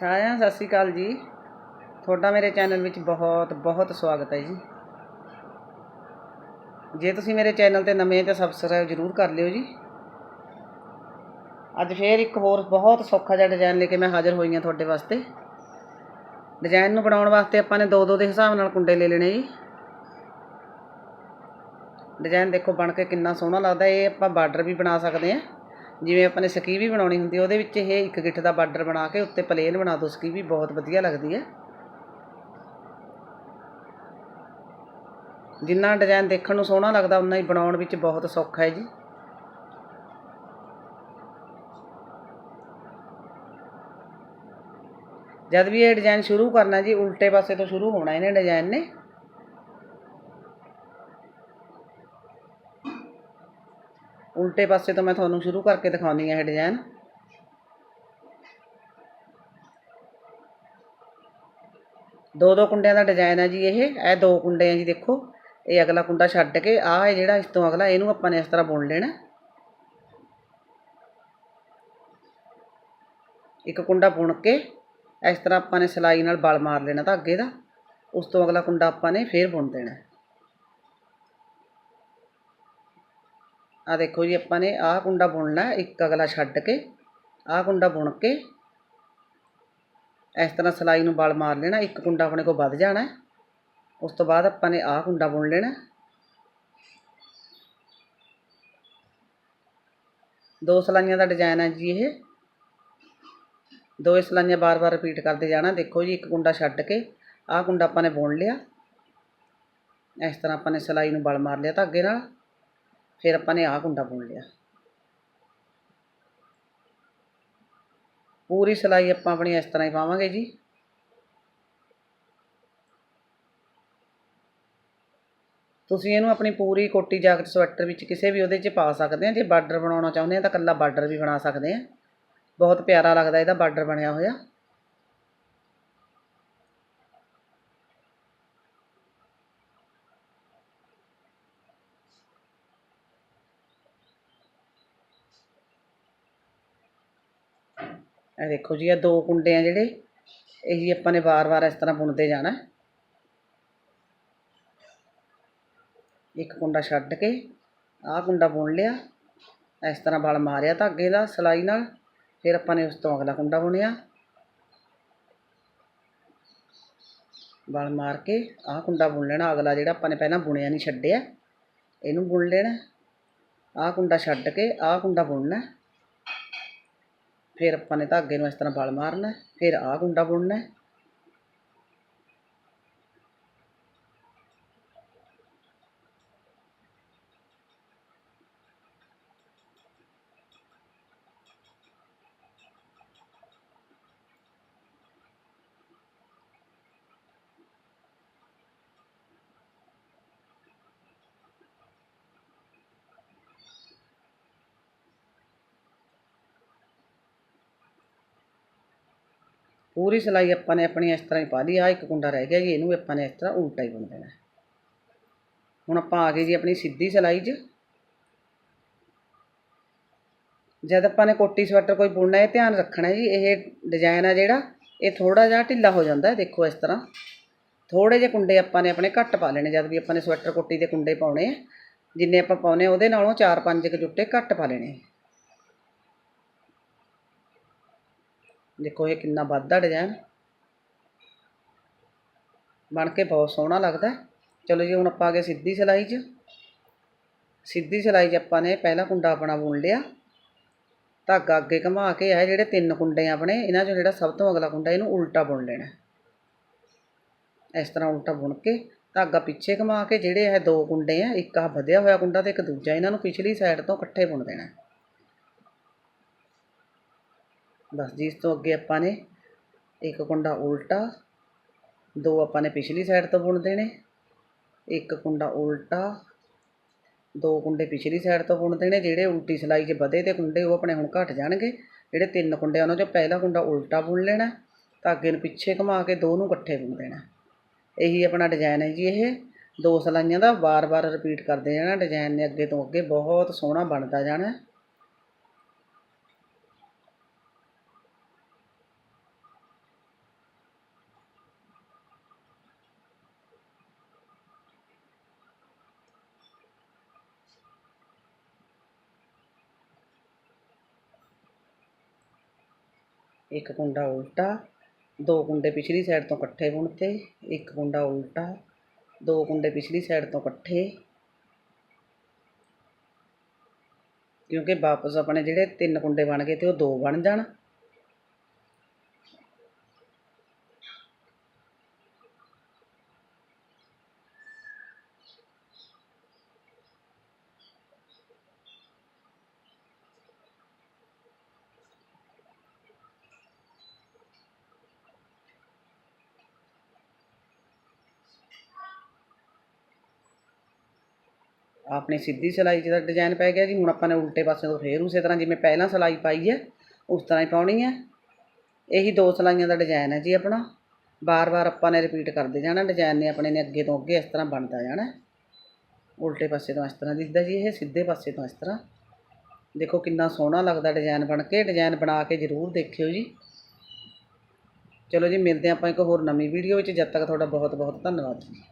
ਸਾਰਿਆਂ ਸਤਿ ਸ਼੍ਰੀ ਅਕਾਲ ਜੀ। ਤੁਹਾਡਾ ਮੇਰੇ ਚੈਨਲ ਵਿੱਚ ਬਹੁਤ ਬਹੁਤ ਸਵਾਗਤ ਹੈ ਜੀ। ਜੇ ਤੁਸੀਂ ਮੇਰੇ ਚੈਨਲ ਤੇ ਨਵੇਂ ਤਾਂ ਸਬਸਕ੍ਰਾਈਬ ਜ਼ਰੂਰ ਕਰ ਲਿਓ ਜੀ। ਅੱਜ ਫੇਰ ਇੱਕ ਹੋਰ ਬਹੁਤ ਸੌਖਾ ਜਿਹਾ ਡਿਜ਼ਾਈਨ ਲੈ ਕੇ ਮੈਂ ਹਾਜ਼ਰ ਹੋਈ ਹਾਂ ਤੁਹਾਡੇ ਵਾਸਤੇ। ਡਿਜ਼ਾਈਨ ਨੂੰ ਬਣਾਉਣ ਵਾਸਤੇ ਆਪਾਂ ਨੇ ਦੋ ਦੋ ਦੇ ਹਿਸਾਬ ਨਾਲ ਕੁੰਡੇ ਲੈ ਲੈਣੇ ਜੀ। ਡਿਜ਼ਾਈਨ ਦੇਖੋ ਬਣ ਕੇ ਕਿੰਨਾ ਸੋਹਣਾ ਲੱਗਦਾ, ਇਹ ਆਪਾਂ ਬਾਰਡਰ ਵੀ ਬਣਾ ਸਕਦੇ ਹਾਂ। ਜਿਵੇਂ ਆਪਾਂ ਨੇ ਸਕੀਵੀ ਬਣਾਉਣੀ ਹੁੰਦੀ ਉਹਦੇ ਵਿੱਚ ਇਹ ਇੱਕ ਗਿੱਠ ਦਾ ਬਾਰਡਰ ਬਣਾ ਕੇ ਉੱਤੇ ਪਲੇਨ ਬਣਾ ਦੋ, ਸਕੀਵੀ ਬਹੁਤ ਵਧੀਆ ਲੱਗਦੀ ਹੈ। ਜਿੰਨਾ ਡਿਜ਼ਾਈਨ ਦੇਖਣ ਨੂੰ ਸੋਹਣਾ ਲੱਗਦਾ ਉਨਾ ਹੀ ਬਣਾਉਣ ਵਿੱਚ ਬਹੁਤ ਸੌਖਾ ਹੈ ਜੀ। ਜਦ ਵੀ ਇਹ ਡਿਜ਼ਾਈਨ ਸ਼ੁਰੂ ਕਰਨਾ ਜੀ, ਉਲਟੇ ਪਾਸੇ ਤੋਂ ਸ਼ੁਰੂ ਹੋਣਾ ਇਹਨੇ ਡਿਜ਼ਾਈਨ ਨੇ। ਉਲਟੇ ਪਾਸੇ ਤੋਂ ਮੈਂ ਤੁਹਾਨੂੰ ਸ਼ੁਰੂ ਕਰਕੇ ਦਿਖਾਉਂਦੀ ਹਾਂ ਇਹ ਡਿਜ਼ਾਈਨ ਦੋ ਦੋ ਕੁੰਡਿਆਂ ਦਾ ਡਿਜ਼ਾਈਨ ਹੈ ਜੀ ਇਹ। ਇਹ ਦੋ ਕੁੰਡੇ ਆ ਜੀ ਦੇਖੋ। ਇਹ ਅਗਲਾ ਕੁੰਡਾ ਛੱਡ ਕੇ, ਆਹ ਹੈ ਜਿਹੜਾ ਇਸ ਤੋਂ ਅਗਲਾ, ਇਹਨੂੰ ਆਪਾਂ ਨੇ ਇਸ ਤਰ੍ਹਾਂ ਬੁਣ ਲੈਣਾ। ਇੱਕ ਕੁੰਡਾ ਬੁਣ ਕੇ, ਇਸ ਤਰ੍ਹਾਂ ਆਪਾਂ ਨੇ ਸਿਲਾਈ ਨਾਲ ਬਲ ਮਾਰ ਲੈਣਾ ਧਾਗੇ ਦਾ। ਉਸ ਤੋਂ ਅਗਲਾ ਕੁੰਡਾ ਆਪਾਂ ਨੇ ਫੇਰ ਬੁਣ ਦੇਣਾ। ਆ ਦੇਖੋ ਜੀ ਆਪਾਂ ਨੇ ਆਹ ਕੁੰਡਾ ਬੁਣਨਾ ਇੱਕ ਅਗਲਾ ਛੱਡ ਕੇ ਆਹ ਕੁੰਡਾ ਬੁਣ ਕੇ ਇਸ ਤਰ੍ਹਾਂ ਸਿਲਾਈ ਨੂੰ ਬਲ ਮਾਰ ਲੈਣਾ ਇੱਕ ਕੁੰਡਾ ਆਪਣੇ ਕੋਲ ਵੱਧ ਜਾਣਾ ਉਸ ਤੋਂ ਬਾਅਦ ਆਪਾਂ ਨੇ ਆਹ ਕੁੰਡਾ ਬੁਣ ਲੈਣਾ ਦੋ ਸਲਾਈਆਂ ਦਾ ਡਿਜ਼ਾਈਨ ਹੈ ਜੀ ਇਹ ਦੋ ਸਲਾਈਆਂ ਬਾਰ-ਬਾਰ ਰਿਪੀਟ ਕਰਦੇ ਜਾਣਾ ਦੇਖੋ ਜੀ ਇੱਕ ਕੁੰਡਾ ਛੱਡ ਕੇ ਆਹ ਕੁੰਡਾ ਆਪਾਂ ਨੇ ਬੁਣ ਲਿਆ ਇਸ ਤਰ੍ਹਾਂ ਆਪਾਂ ਨੇ ਸਿਲਾਈ ਨੂੰ ਬਲ ਮਾਰ ਲਿਆ ਧਾਗੇ ਨਾਲ ਫਿਰ ਆਪਾਂ ਨੇ ਆਹ ਕੁੰਡਾ ਬੁਣ ਲਿਆ। ਪੂਰੀ ਸਿਲਾਈ ਆਪਾਂ ਆਪਣੀ ਇਸ ਤਰ੍ਹਾਂ ਹੀ ਪਾਵਾਂਗੇ ਜੀ। ਤੁਸੀਂ ਇਹਨੂੰ ਆਪਣੀ ਪੂਰੀ ਕੋਟੀ ਜਾਕਟ ਸਵੈਟਰ ਵਿੱਚ ਕਿਸੇ ਵੀ ਉਹਦੇ 'ਚ ਪਾ ਸਕਦੇ ਆ। ਜੇ ਬਾਰਡਰ ਬਣਾਉਣਾ ਚਾਹੁੰਦੇ ਆ ਤਾਂ ਕੱਲਾ ਬਾਰਡਰ ਵੀ ਬਣਾ ਸਕਦੇ ਆ। ਬਹੁਤ ਪਿਆਰਾ ਲੱਗਦਾ ਇਹਦਾ ਬਾਰਡਰ ਬਣਿਆ ਹੋਇਆ। ਇਹ ਦੇਖੋ ਜੀ, ਇਹ ਦੋ ਕੁੰਡੇ ਆ ਜਿਹੜੇ। ਇਹ ਜੀ ਆਪਾਂ ਨੇ ਵਾਰ-ਵਾਰ ਇਸ ਤਰ੍ਹਾਂ ਬੁਣਦੇ ਜਾਣਾ। ਇੱਕ ਕੁੰਡਾ ਛੱਡ ਕੇ ਆਹ ਕੁੰਡਾ ਬੁਣ ਲਿਆ। ਇਸ ਤਰ੍ਹਾਂ ਬਲ ਮਾਰਿਆ ਧਾਗੇ ਦਾ ਸਿਲਾਈ ਨਾਲ। ਫਿਰ ਆਪਾਂ ਨੇ ਉਸ ਤੋਂ ਅਗਲਾ ਕੁੰਡਾ ਬੁਣਿਆ। ਬਲ ਮਾਰ ਕੇ ਆਹ ਕੁੰਡਾ ਬੁਣ ਲੈਣਾ। ਅਗਲਾ ਜਿਹੜਾ ਆਪਾਂ ਨੇ ਪਹਿਲਾਂ ਬੁਣਿਆ ਨਹੀਂ, ਛੱਡਿਆ। ਇਹਨੂੰ ਬੁਣ ਲੈਣਾ। ਆਹ ਕੁੰਡਾ ਛੱਡ ਕੇ ਆਹ ਕੁੰਡਾ ਬੁਣਨਾ। ਫਿਰ ਆਪਾਂ ਨੇ ਧਾਗੇ ਨੂੰ ਇਸ ਤਰ੍ਹਾਂ ਬਲ ਮਾਰਨਾ ਫਿਰ ਆਹ ਗੁੰਡਾ ਬੁਣਨਾ ਪੂਰੀ ਸਿਲਾਈ ਆਪਾਂ ਨੇ ਆਪਣੀ ਇਸ ਤਰ੍ਹਾਂ ਹੀ ਪਾ ਲਈ ਆ ਇੱਕ ਕੁੰਡਾ ਰਹਿ ਗਿਆ ਜੀ, ਇਹਨੂੰ ਵੀ ਆਪਾਂ ਨੇ ਇਸ ਤਰ੍ਹਾਂ ਉਲਟਾ ਹੀ ਬੁਣ ਦੇਣਾ ਹੁਣ ਆਪਾਂ ਆ ਗਏ ਜੀ ਆਪਣੀ ਸਿੱਧੀ ਸਿਲਾਈ 'ਚ। ਜਦ ਆਪਾਂ ਨੇ ਕੋਟੀ ਸਵੈਟਰ ਕੋਈ ਬੁਣਨਾ ਹੈ ਧਿਆਨ ਰੱਖਣਾ ਜੀ, ਇਹ ਡਿਜ਼ਾਈਨ ਆ ਜਿਹੜਾ, ਇਹ ਥੋੜਾ ਜਿਹਾ ਢਿੱਲਾ ਹੋ ਜਾਂਦਾ ਦੇਖੋ ਇਸ ਤਰ੍ਹਾਂ। ਥੋੜੇ ਜਿਹੇ ਕੁੰਡੇ ਆਪਾਂ ਨੇ ਆਪਣੇ ਘੱਟ ਪਾ ਲੈਣੇ, ਜਦ ਵੀ ਆਪਾਂ ਨੇ ਸਵੈਟਰ ਕੋਟੀ ਦੇ ਕੁੰਡੇ ਪਾਉਣੇ ਆ, ਜਿੰਨੇ ਆਪਾਂ ਪਾਉਨੇ ਉਹਦੇ ਨਾਲੋਂ 4-5 ਕੁ ਜੁੱਟੇ ਘੱਟ ਪਾ ਲੈਣੇ ਦੇਖੋ ਇਹ ਕਿੰਨਾ ਵੱਧਦਾ ਡਿਜ਼ਾਈਨ ਬਣ ਕੇ ਬਹੁਤ ਸੋਹਣਾ ਲੱਗਦਾ ਚਲੋ ਜੀ, ਹੁਣ ਆਪਾਂ ਆ ਗਏ ਸਿੱਧੀ ਸਿਲਾਈ 'ਚ। ਸਿੱਧੀ ਸਿਲਾਈ 'ਚ ਆਪਾਂ ਨੇ ਪਹਿਲਾ ਕੁੰਡਾ ਆਪਣਾ ਬੁਣ ਲਿਆ। ਧਾਗਾ ਅੱਗੇ ਘੁਮਾ ਕੇ ਇਹ ਜਿਹੜੇ ਤਿੰਨ ਕੁੰਡੇ ਆਪਣੇ, ਇਹਨਾਂ 'ਚੋਂ ਜਿਹੜਾ ਸਭ ਤੋਂ ਅਗਲਾ ਕੁੰਡਾ ਇਹਨੂੰ ਉਲਟਾ ਬੁਣ ਲੈਣਾ ਇਸ ਤਰ੍ਹਾਂ ਉਲਟਾ ਬੁਣ ਕੇ ਧਾਗਾ ਪਿੱਛੇ ਘੁਮਾ ਕੇ ਜਿਹੜੇ ਇਹ ਦੋ ਕੁੰਡੇ ਆ, ਇੱਕ ਆ ਵਧਿਆ ਹੋਇਆ ਕੁੰਡਾ ਤੇ ਇੱਕ ਦੂਜਾ ਇਹਨਾਂ ਨੂੰ ਪਿਛਲੀ ਸਾਈਡ ਤੋਂ ਇਕੱਠੇ ਬੁਣ ਦੇਣਾ ਬਸ ਜੀ, ਇਸ ਤੋਂ ਅੱਗੇ ਆਪਾਂ ਨੇ ਇੱਕ ਕੁੰਡਾ ਉਲਟਾ, ਦੋ ਆਪਾਂ ਨੇ ਪਿਛਲੀ ਸਾਈਡ ਤੋਂ ਬੁਣ ਦੇਣੇ, ਇੱਕ ਕੁੰਡਾ ਉਲਟਾ, ਦੋ ਕੁੰਡੇ ਪਿਛਲੀ ਸਾਈਡ ਤੋਂ ਬੁਣ ਦੇਣੇ, ਜਿਹੜੇ ਉਲਟੀ ਸਿਲਾਈ 'ਚ ਵਧੇ ਤੇ ਕੁੰਡੇ ਉਹ ਆਪਣੇ ਹੁਣ ਘਟ ਜਾਣਗੇ। ਜਿਹੜੇ ਤਿੰਨ ਕੁੰਡੇ ਉਹਨਾਂ 'ਚੋਂ ਪਹਿਲਾ ਕੁੰਡਾ ਉਲਟਾ ਬੁਣ ਲੈਣਾ ਧਾਗੇ ਨੂੰ ਪਿੱਛੇ ਘੁਮਾ ਕੇ ਦੋ ਨੂੰ ਇਕੱਠੇ ਬੁਣ ਦੇਣਾ। ਇਹੀ ਆਪਣਾ ਡਿਜ਼ਾਈਨ ਹੈ ਜੀ ਇਹ। ਦੋ ਸਲਾਈਆਂ ਦਾ ਵਾਰ-ਵਾਰ ਰਿਪੀਟ ਕਰਦੇ ਜਾਣਾ ਡਿਜ਼ਾਈਨ ਨੇ ਅੱਗੇ ਤੋਂ ਅੱਗੇ ਬਹੁਤ ਸੋਹਣਾ ਬਣਦਾ ਜਾਣਾ। ਇੱਕ ਕੁੰਡਾ ਉਲਟਾ ਦੋ ਕੁੰਡੇ ਪਿਛਲੀ ਸਾਈਡ ਤੋਂ ਇਕੱਠੇ ਬੁਣਤੇ ਇੱਕ ਕੁੰਡਾ ਉਲਟਾ ਦੋ ਕੁੰਡੇ ਪਿਛਲੀ ਸਾਈਡ ਤੋਂ ਇਕੱਠੇ ਕਿਉਂਕਿ ਵਾਪਸ ਆਪਣੇ ਜਿਹੜੇ ਤਿੰਨ ਕੁੰਡੇ ਬਣ ਗਏ ਤੇ ਉਹ ਦੋ ਬਣ ਜਾਣ ਆਪਣੇ ਸਿੱਧੀ ਸਿਲਾਈ 'ਚ ਦਾ ਡਿਜ਼ਾਈਨ ਪੈ ਗਿਆ ਜੀ, ਹੁਣ ਆਪਾਂ ਨੇ ਉਲਟੇ ਪਾਸੇ ਤੋਂ ਫੇਰ ਉਸੇ ਤਰ੍ਹਾਂ ਜਿਵੇਂ ਪਹਿਲਾਂ ਸਿਲਾਈ ਪਾਈ ਹੈ, ਉਸ ਤਰ੍ਹਾਂ ਹੀ ਪਾਉਣੀ ਹੈ। ਇਹੀ ਦੋ ਸਿਲਾਈਆਂ ਦਾ ਡਿਜ਼ਾਈਨ ਹੈ ਜੀ ਆਪਣਾ। ਬਾਰ-ਬਾਰ ਆਪਾਂ ਨੇ ਰਿਪੀਟ ਕਰਦੇ ਜਾਣਾ ਡਿਜ਼ਾਈਨ ਨੇ ਆਪਣੇ ਨੇ ਅੱਗੇ ਤੋਂ ਅੱਗੇ ਇਸ ਤਰ੍ਹਾਂ ਬਣਦਾ ਜਾਣਾ ਉਲਟੇ ਪਾਸੇ ਤੋਂ ਇਸ ਤਰ੍ਹਾਂ ਦਿਖਦਾ ਜੀ ਇਹ, ਸਿੱਧੇ ਪਾਸੇ ਤੋਂ ਇਸ ਤਰ੍ਹਾਂ। ਦੇਖੋ ਕਿੰਨਾ ਸੋਹਣਾ ਲੱਗਦਾ ਡਿਜ਼ਾਈਨ ਬਣ ਕੇ ਡਿਜ਼ਾਈਨ ਬਣਾ ਕੇ ਜ਼ਰੂਰ ਦੇਖਿਓ ਜੀ। ਚਲੋ ਜੀ, ਮਿਲਦੇ ਹਾਂ ਆਪਾਂ ਇੱਕ ਹੋਰ ਨਵੀਂ ਵੀਡੀਓ ਵਿੱਚ, ਜਦ ਤੱਕ ਤੁਹਾਡਾ ਬਹੁਤ ਬਹੁਤ ਧੰਨਵਾਦ ਜੀ।